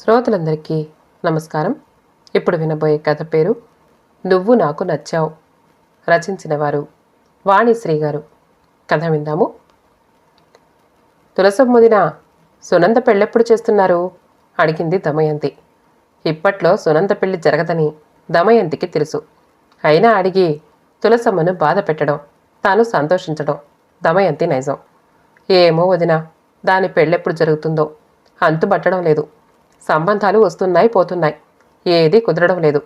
శ్రోతలందరికీ నమస్కారం. ఇప్పుడు వినబోయే కథ పేరు నువ్వు నాకు నచ్చావు రచించిన వారు వాణిశ్రీ గారు. కథ విందాము. తులసమ్మదిన సునంద పెళ్ళెప్పుడు చేస్తున్నారు? అడిగింది దమయంతి. ఇప్పట్లో సునంద పెళ్ళి జరగదని దమయంతికి తెలుసు. అయినా అడిగి తులసమ్మను బాధ పెట్టడం తాను సంతోషించడం దమయంతి నైజం. ఏమో వదిన దాని పెళ్ళెప్పుడు జరుగుతుందో అంతుబట్టడం లేదు. సంబంధాలు వస్తున్నాయి పోతున్నాయి. ఏది కుదరడం లేదు.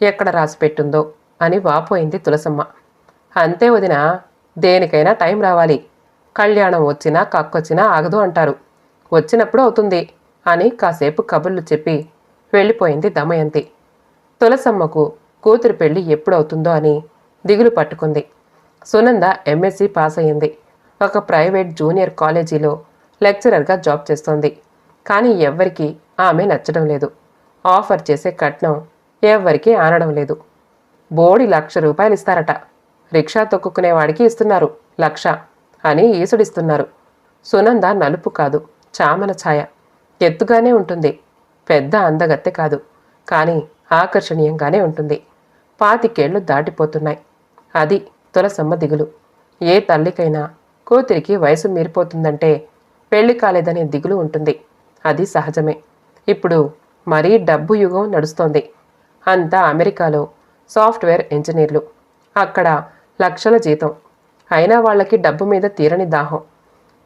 ఎక్కడ రాసి పెట్టుందో అని వాపోయింది తులసమ్మ. అంతే వదిన దేనికైనా టైం రావాలి. కళ్యాణం వచ్చినా కక్కొచ్చినా ఆగదు అంటారు. వచ్చినప్పుడు అవుతుంది అని కాసేపు కబుర్లు చెప్పి వెళ్ళిపోయింది దమయంతి. తులసమ్మకు కూతురు పెళ్ళి ఎప్పుడవుతుందో అని దిగులు పట్టుకుంది. సునంద ఎంఎస్సి పాస్ అయింది ఒక ప్రైవేట్ జూనియర్ కాలేజీలో లెక్చరర్గా జాబ్ చేస్తోంది. కానీ ఎవ్వరికీ ఆమె నచ్చడం లేదు. ఆఫర్ చేసే కట్నం ఎవ్వరికీ ఆనడం లేదు. బోడి లక్ష రూపాయలు ఇస్తారట. రిక్షా తొక్కుకునేవాడికి ఇస్తున్నారు. లక్ష అని ఈసుడిస్తున్నారు. సునంద నలుపు కాదు చామన ఛాయ. ఎత్తుగానే ఉంటుంది. పెద్ద అందగత్తె కాదు. కానీ ఆకర్షణీయంగానే ఉంటుంది. పాతికేళ్ళు దాటిపోతున్నాయి. అది తులసమ్మ దిగులు. ఏ తల్లికైనా కూతురికి వయసు మీరిపోతుందంటే పెళ్ళి కాలేదనే దిగులు ఉంటుంది. అది సహజమే. ఇప్పుడు మరీ డబ్బు యుగం నడుస్తోంది. అంతా అమెరికాలో సాఫ్ట్వేర్ ఇంజనీర్లు. అక్కడ లక్షల జీతం. అయినా వాళ్ళకి డబ్బు మీద తీరని దాహం.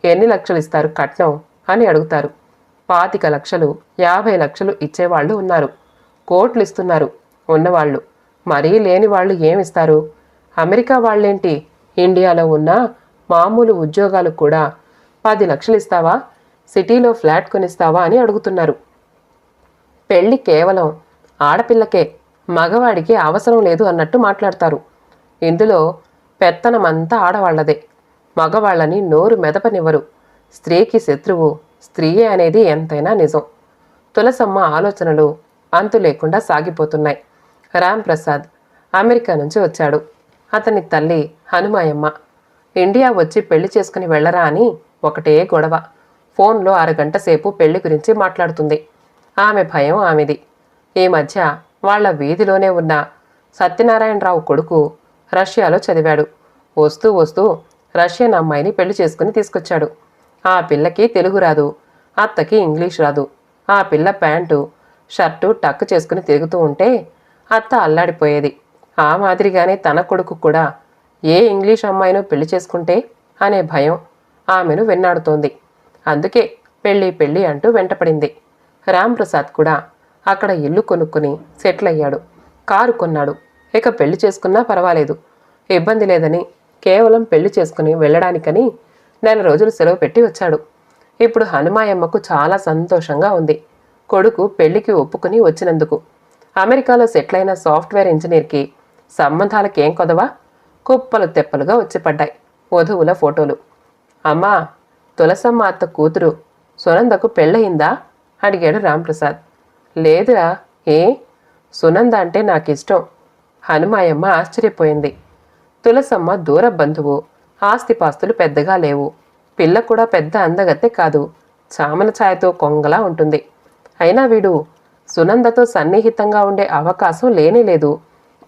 ఎన్ని లక్షలు ఇస్తారు కట్నం? అని అడుగుతారు. పాతిక లక్షలు యాభై లక్షలు ఇచ్చేవాళ్ళు ఉన్నారు. కోట్లు ఇస్తున్నారు ఉన్నవాళ్ళు. మరీ లేని వాళ్ళు ఏమిస్తారు అమెరికా వాళ్ళేంటి? ఇండియాలో ఉన్న మామూలు ఉద్యోగాలు కూడా పది లక్షలు ఇస్తావా? సిటీలో ఫ్లాట్ కొనిస్తావా? అని అడుగుతున్నారు. పెళ్ళి కేవలం ఆడపిల్లకే మగవాడికి అవసరం లేదు అన్నట్టు మాట్లాడతారు. ఇందులో పెత్తనమంతా ఆడవాళ్ళదే. మగవాళ్ళని నోరు మెదపనివ్వరు. స్త్రీకి శత్రువు స్త్రీయే అనేది ఎంతైనా నిజం. తులసమ్మ ఆలోచనలు అంతు లేకుండా సాగిపోతున్నాయి. రామ్ ప్రసాద్ అమెరికా నుంచి వచ్చాడు. అతని తల్లి హనుమాయమ్మ. ఇండియా వచ్చి పెళ్ళి చేసుకుని వెళ్ళరా అని ఒకటే గొడవ. ఫోన్లో అరగంట సేపు పెళ్ళి గురించి మాట్లాడుతుంది. ఆమె భయం ఆమెది. ఈ మధ్య వాళ్ళ వీధిలోనే ఉన్న సత్యనారాయణరావు కొడుకు రష్యాలో చదివాడు. వస్తూ వస్తూ రష్యన్ అమ్మాయిని పెళ్ళి చేసుకుని తీసుకొచ్చాడు. ఆ పిల్లకి తెలుగు రాదు అత్తకి ఇంగ్లీష్ రాదు. ఆ పిల్ల ప్యాంటు షర్టు టక్ చేసుకుని తిరుగుతూ ఉంటే అత్త అల్లాడిపోయేది. ఆ మాదిరిగానే తన కొడుకు కూడా ఏ ఇంగ్లీష్ అమ్మాయినో పెళ్ళి చేసుకుంటే అనే భయం ఆమెను వెన్నాడుతోంది. అందుకే పెళ్ళి పెళ్ళి అంటూ వెంటపడింది. రాంప్రసాద్ కూడా అక్కడ ఇల్లు కొనుక్కుని సెటిల్ అయ్యాడు కారు కొన్నాడు. ఇక పెళ్ళి చేసుకున్నా పర్వాలేదు. ఇబ్బంది లేదని కేవలం పెళ్ళి చేసుకుని వెళ్ళడానికని నెల రోజులు సెలవు పెట్టి వచ్చాడు. ఇప్పుడు హనుమాయమ్మకు చాలా సంతోషంగా ఉంది. కొడుకు పెళ్ళికి ఒప్పుకుని వచ్చినందుకు. అమెరికాలో సెటిల్ అయిన సాఫ్ట్వేర్ ఇంజనీర్కి సంబంధాలకేం కొదవా? కుప్పలు తెప్పలుగా వచ్చిపడ్డాయి వధువుల ఫోటోలు. అమ్మా తులసమ్మ అత్త కూతురు సునందకు పెళ్ళయిందా? అడిగాడు రాంప్రసాద్. లేదురా ఏ? సునంద అంటే నాకు ఇష్టం హనుమాయమ్మ ఆశ్చర్యపోయింది. తులసమ్మ దూర బంధువు. ఆస్తిపాస్తులు పెద్దగా లేవు. పిల్ల కూడా పెద్ద అందగత్తె కాదు. చామన ఛాయతో కొంగలా ఉంటుంది. అయినా వీడు సునందతో సన్నిహితంగా ఉండే అవకాశం లేనే లేదు.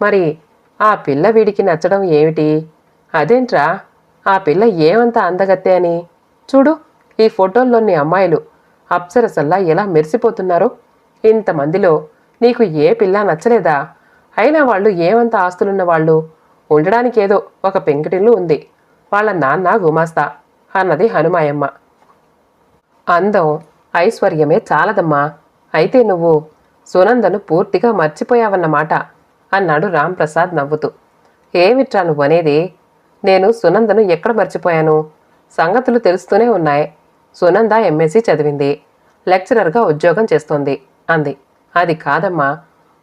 మరి ఆ పిల్ల వీడికి నచ్చడం ఏమిటి? అదేంట్రా? ఆ పిల్ల ఏమంత అందగత్తె అని? చూడు ఈ ఫోటోల్లోని అమ్మాయిలు అప్సరసల్లా ఎలా మెరిసిపోతున్నారో? ఇంతమందిలో నీకు ఏ పిల్ల నచ్చలేదా? అయినా వాళ్ళు ఏమంత ఆస్తులున్న వాళ్ళు? ఉండడానికి ఏదో ఒక పెంకిటిల్లు ఉంది. వాళ్ళ నాన్న గుమాస్తా అన్నది హనుమాయమ్మ. అందం ఐశ్వర్యమే చాలదమ్మా. అయితే నువ్వు సునందను పూర్తిగా మర్చిపోయావన్నమాట అన్నాడు రాంప్రసాద్ నవ్వుతూ. ఏమిట్రా నువ్వనేది? నేను సునందను ఎక్కడ మర్చిపోయాను? సంగతులు తెలుస్తూనే ఉన్నాయి. సునంద ఎంఎస్సీ చదివింది. లెక్చరర్గా ఉద్యోగం చేస్తోంది. అంది. అది కాదమ్మా.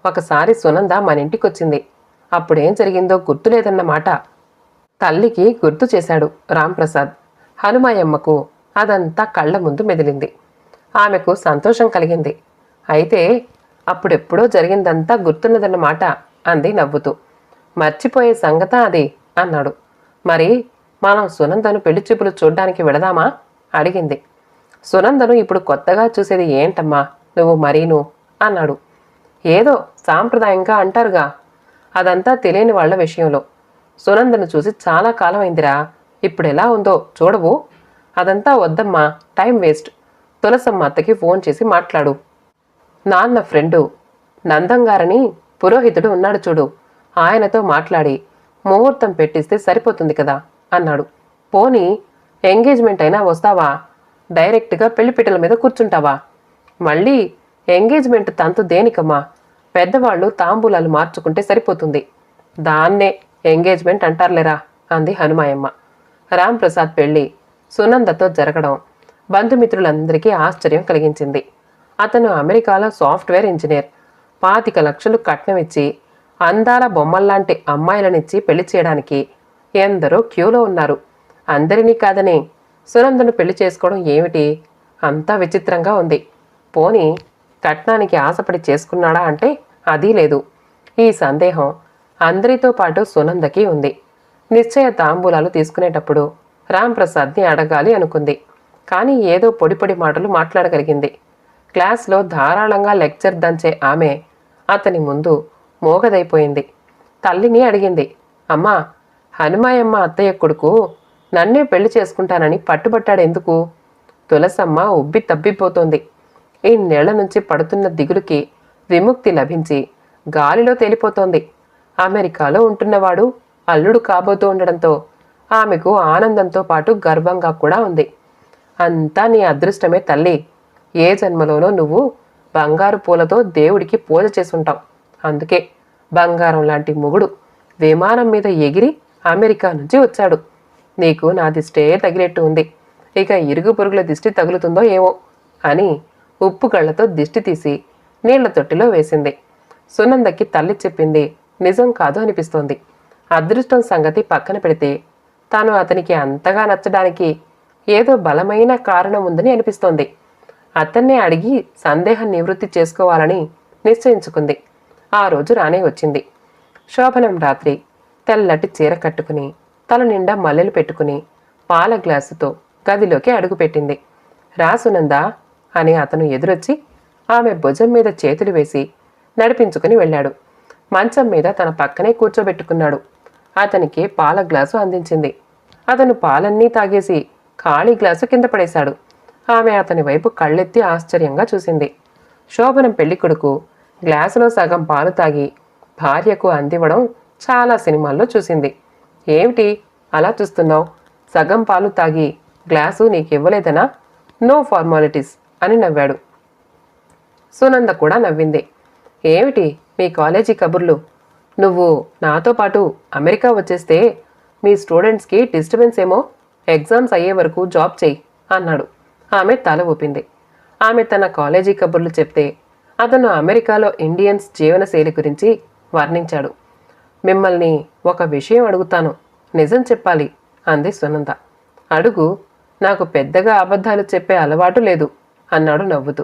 ఒకసారి సునంద మన ఇంటికొచ్చింది. అప్పుడేం జరిగిందో గుర్తులేదన్నమాట. తల్లికి గుర్తు చేశాడు రాంప్రసాద్. హనుమాయమ్మకు అదంతా కళ్ళ ముందు మెదిలింది. ఆమెకు సంతోషం కలిగింది. అయితే అప్పుడెప్పుడో జరిగిందంతా గుర్తున్నదన్నమాట అంది నవ్వుతూ. మర్చిపోయే సంగత అది అన్నాడు. మరి మనం సునందను పెళ్ళి చూపులు చూడ్డానికి వెళదామా? అడిగింది. సునందను ఇప్పుడు కొత్తగా చూసేది ఏంటమ్మా? నువ్వు మరీను? అన్నాడు. ఏదో సాంప్రదాయంగా అంటారుగా. అదంతా తెలియని వాళ్ళ విషయంలో. సునందను చూసి చాలా కాలం అయిందిరా ఇప్పుడు ఎలా ఉందో చూడవు. అదంతా వద్దమ్మా. Time waste. తులసమ్మ అత్తకి ఫోన్ చేసి మాట్లాడు. నాన్న ఫ్రెండు. నందంగారని పురోహితుడు ఉన్నాడు చూడు. ఆయనతో మాట్లాడి ముహూర్తం పెట్టిస్తే సరిపోతుంది కదా? అన్నాడు. పోనీ ఎంగేజ్మెంట్ అయినా వస్తావా? డైరెక్ట్గా పెళ్ళిపీటల మీద కూర్చుంటావా? మళ్ళీ ఎంగేజ్మెంట్ తంతు దేనికమ్మా? పెద్దవాళ్ళు తాంబూలాలు మార్చుకుంటే సరిపోతుంది. దాన్నే ఎంగేజ్మెంట్ అంటారులేరా? అంది హనుమాయమ్మ. రాంప్రసాద్ పెళ్ళి సునందతో జరగడం బంధుమిత్రులందరికీ ఆశ్చర్యం కలిగించింది. అతను అమెరికాలో సాఫ్ట్వేర్ ఇంజనీర్. పాతిక లక్షలు కట్నం ఇచ్చి అందాల బొమ్మల్లాంటి అమ్మాయిలనిచ్చి పెళ్ళి చేయడానికి ఎందరో క్యూలో ఉన్నారు. అందరినీ కాదని సునందను పెళ్ళి చేసుకోవడం ఏమిటి? అంతా విచిత్రంగా ఉంది. పోనీ కట్నానికి ఆశపడి చేసుకున్నాడా అంటే అదీ లేదు. ఈ సందేహం అందరితో పాటు సునందకి ఉంది. నిశ్చయ తాంబూలాలు తీసుకునేటప్పుడు రాంప్రసాద్ని అడగాలి అనుకుంది. కానీ ఏదో పొడి పొడి మాటలు మాట్లాడగలిగింది. క్లాస్లో ధారాళంగా లెక్చర్ దంచే ఆమె అతని ముందు మోగదైపోయింది. తల్లిని అడిగింది. అమ్మా హనుమాయమ్మ అత్తయ్య కొడుకు నన్నే పెళ్ళి చేసుకుంటానని పట్టుబట్టాడెందుకు? తులసమ్మ ఉబ్బి తబ్బిపోతోంది. ఈ నెల నుంచి పడుతున్న దిగులుకి విముక్తి లభించి గాలిలో తేలిపోతోంది. అమెరికాలో ఉంటున్నవాడు అల్లుడు కాబోతూ ఉండడంతో ఆమెకు ఆనందంతో పాటు గర్వంగా కూడా ఉంది. అంతా నీ అదృష్టమే తల్లి. ఏ జన్మలోనో నువ్వు బంగారు పూలతో దేవుడికి పూజ చేసుంటావు. అందుకే బంగారం లాంటి మొగుడు విమానం మీద ఎగిరి అమెరికా నుంచి వచ్చాడు. నీకు నా దిష్టే తగిలేట్టు ఉంది. ఇక ఇరుగు పొరుగుల దిష్టి తగులుతుందో ఏమో అని ఉప్పు కళ్ళతో దిష్టి తీసి నీళ్ళ తొట్టిలో వేసింది. సునందకి తల్లి చెప్పింది నిజం కాదు అనిపిస్తోంది. అదృష్టం సంగతి పక్కన పెడితే తాను అతనికి అంతగా నచ్చడానికి ఏదో బలమైన కారణం ఉందని అనిపిస్తోంది. అతన్నే అడిగి సందేహం నివృత్తి చేసుకోవాలని నిశ్చయించుకుంది. ఆ రోజు రానే వచ్చింది. శోభనం రాత్రి తెల్లటి చీర కట్టుకుని తల నిండా మల్లెలు పెట్టుకుని పాల గ్లాసుతో గదిలోకి అడుగుపెట్టింది రాసునందా? అని అతను ఎదురొచ్చి ఆమె భుజం మీద చేతులు వేసి నడిపించుకుని వెళ్ళాడు. మంచం మీద తన పక్కనే కూర్చోబెట్టుకున్నాడు. అతనికి పాల గ్లాసు అందించింది. అతను పాలన్నీ తాగేసి ఖాళీ గ్లాసు కింద పడేశాడు. ఆమె అతని వైపు కళ్ళెత్తి ఆశ్చర్యంగా చూసింది. శోభనం పెళ్ళి కొడుకు గ్లాసులో సగం పాలు తాగి భార్యకు అందివ్వడం చాలా సినిమాల్లో చూసింది. ఏమిటి? అలా చూస్తున్నావు. సగం పాలు తాగి గ్లాసు నీకివ్వలేదనా? నో ఫార్మాలిటీస్ అని నవ్వాడు. సునంద కూడా నవ్వింది. ఏమిటి? మీ కాలేజీ కబుర్లు. నువ్వు నాతో పాటు అమెరికా వచ్చేస్తే మీ స్టూడెంట్స్కి డిస్టర్బెన్స్ ఏమో? ఎగ్జామ్స్ అయ్యే వరకు జాబ్ చేయి అన్నాడు. ఆమె తల ఊపింది. ఆమె తన కాలేజీ కబుర్లు చెప్తే అతను అమెరికాలో ఇండియన్స్ జీవనశైలి గురించి వర్ణించాడు. మిమ్మల్ని ఒక విషయం అడుగుతాను. నిజం చెప్పాలి అంది సునంద. అడుగు నాకు పెద్దగా అబద్ధాలు చెప్పే అలవాటు లేదు అన్నాడు నవ్వుతూ.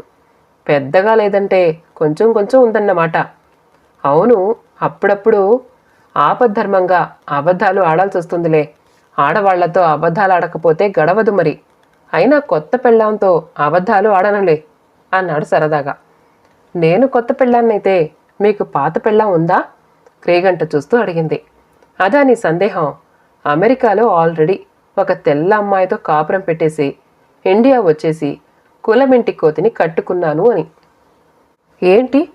పెద్దగా లేదంటే కొంచెం కొంచెం ఉందన్నమాట. అవును అప్పుడప్పుడు ఆపద్ధర్మంగా అబద్ధాలు ఆడాల్సి వస్తుందిలే ఆడవాళ్ళతో అబద్ధాలు ఆడకపోతే గడవదు మరి. అయినా కొత్త పెళ్ళాంతో అబద్ధాలు ఆడనులే అన్నాడు సరదాగా. నేను కొత్త పెళ్ళాన్నైతే మీకు పాత పెళ్ళాం ఉందా? క్రేగంట చూస్తూ అడిగింది. అదా నీ సందేహం? అమెరికాలో ఆల్రెడీ ఒక తెల్ల అమ్మాయితో కాపురం పెట్టేసి ఇండియా వచ్చేసి కులమింటి కోతిని కట్టుకున్నాను అని. ఏంటి?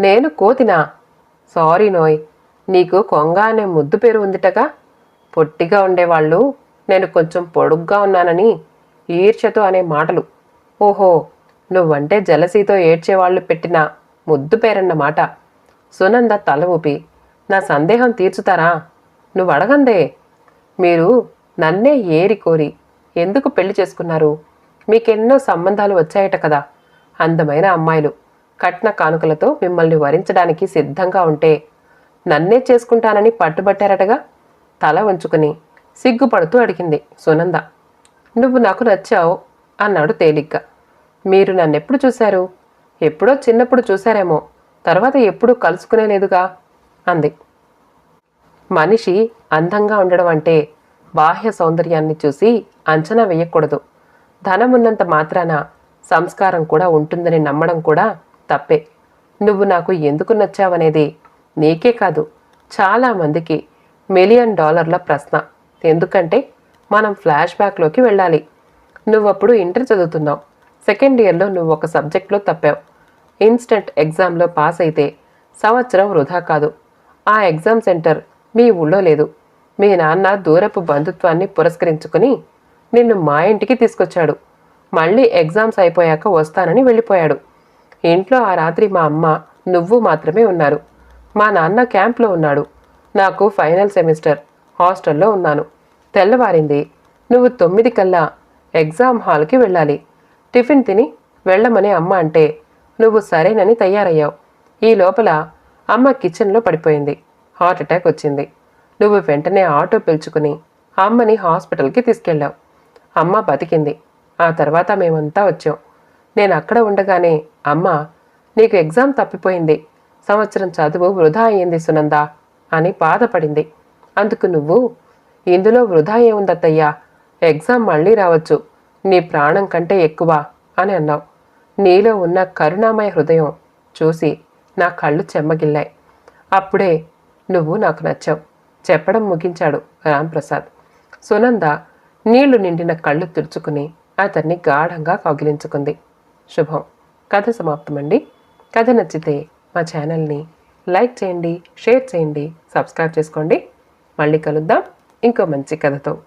నేను కోతినా? సారీ నోయ్ నీకు కొంగ అనే ముద్దు పేరు ఉందిటగా. పొట్టిగా ఉండేవాళ్ళు నేను కొంచెం పొడుగ్గా ఉన్నానని ఈర్ష్యతో అనే మాటలు. ఓహో నువ్వంటే జలసీతో ఏడ్చేవాళ్ళు పెట్టిన ముద్దు పేరన్నమాట. సునంద తల ఊపి నా సందేహం తీర్చుతారా? నువ్వు అడగందే. మీరు నన్నే ఏరి కోరి ఎందుకు పెళ్ళి చేసుకున్నారు? మీకెన్నో సంబంధాలు వచ్చాయట కదా. అందమైన అమ్మాయిలు కట్న కానుకలతో మిమ్మల్ని వరించడానికి సిద్ధంగా ఉంటే నన్నే చేసుకుంటానని పట్టుబట్టారటగా? తల వంచుకుని సిగ్గుపడుతూ అడిగింది సునంద. నువ్వు నాకు నచ్చావు అన్నాడు తేలిగ్గా. మీరు నన్నెప్పుడు చూశారు? ఎప్పుడో చిన్నప్పుడు చూశారేమో. తర్వాత ఎప్పుడూ కలుసుకునే లేదుగా అంది. మనిషి అందంగా ఉండడం అంటే బాహ్య సౌందర్యాన్ని చూసి అంచనా వేయకూడదు. ధనమున్నంత మాత్రాన సంస్కారం కూడా ఉంటుందని నమ్మడం కూడా తప్పే. నువ్వు నాకు ఎందుకు నచ్చావనేది నీకే కాదు చాలామందికి మిలియన్ డాలర్ల ప్రశ్న. ఎందుకంటే మనం ఫ్లాష్ బ్యాక్లోకి వెళ్ళాలి. నువ్వప్పుడు ఇంటర్ చదువుతున్నావు. సెకండ్ ఇయర్లో నువ్వు ఒక సబ్జెక్ట్లో తప్పావు. ఇన్స్టెంట్ ఎగ్జామ్లో పాస్ అయితే సంవత్సరం వృధా కాదు. ఆ ఎగ్జామ్ సెంటర్ మీ ఊళ్ళో లేదు. మీ నాన్న దూరపు బంధుత్వాన్ని పురస్కరించుకుని నిన్ను మా ఇంటికి తీసుకొచ్చాడు. మళ్ళీ ఎగ్జామ్స్ అయిపోయాక వస్తానని వెళ్ళిపోయాడు. ఇంట్లో ఆ రాత్రి మా అమ్మ నువ్వు మాత్రమే ఉన్నారు. మా నాన్న క్యాంప్లో ఉన్నాడు. నాకు ఫైనల్ సెమిస్టర్ హాస్టల్లో ఉన్నాను. తెల్లవారింది. నువ్వు తొమ్మిది కల్లా ఎగ్జామ్ హాల్కి వెళ్ళాలి. టిఫిన్ తిని వెళ్ళమని అమ్మ అంటే నువ్వు సరేనని తయారయ్యావు. ఈ లోపల అమ్మ కిచెన్లో పడిపోయింది. హార్ట్ అటాక్ వచ్చింది. నువ్వు వెంటనే ఆటో పిలుచుకుని అమ్మని హాస్పిటల్కి తీసుకెళ్ళావు. అమ్మ బతికింది. ఆ తర్వాత మేమంతా వచ్చాం. నేను అక్కడ ఉండగానే అమ్మ నీకు ఎగ్జామ్ తప్పిపోయింది. సంవత్సరం చదువు వృధా అయ్యింది సునందా అని బాధపడింది. అందుకు నువ్వు ఇందులో వృధా ఏముందత్తయ్యా? ఎగ్జామ్ మళ్ళీ రావచ్చు. నీ ప్రాణం కంటే ఎక్కువ అని అన్నావు. నీలో ఉన్న కరుణామయ హృదయం చూసి నా కళ్ళు చెమ్మగిల్లాయి. అప్పుడే నువ్వు నాకు నచ్చావు. చెప్పడం ముగించాడు రాంప్రసాద్. సునంద నీళ్ళు నిండిన కళ్ళు తుడుచుకుని అతన్ని గాఢంగా కౌగిలించుకుంది. శుభం. కథ సమాప్తమండి. కథ నచ్చితే మా ఛానల్ని లైక్ చేయండి షేర్ చేయండి సబ్స్క్రైబ్ చేసుకోండి. మళ్ళీ కలుద్దాం. ఇంకో మంచి కథతో.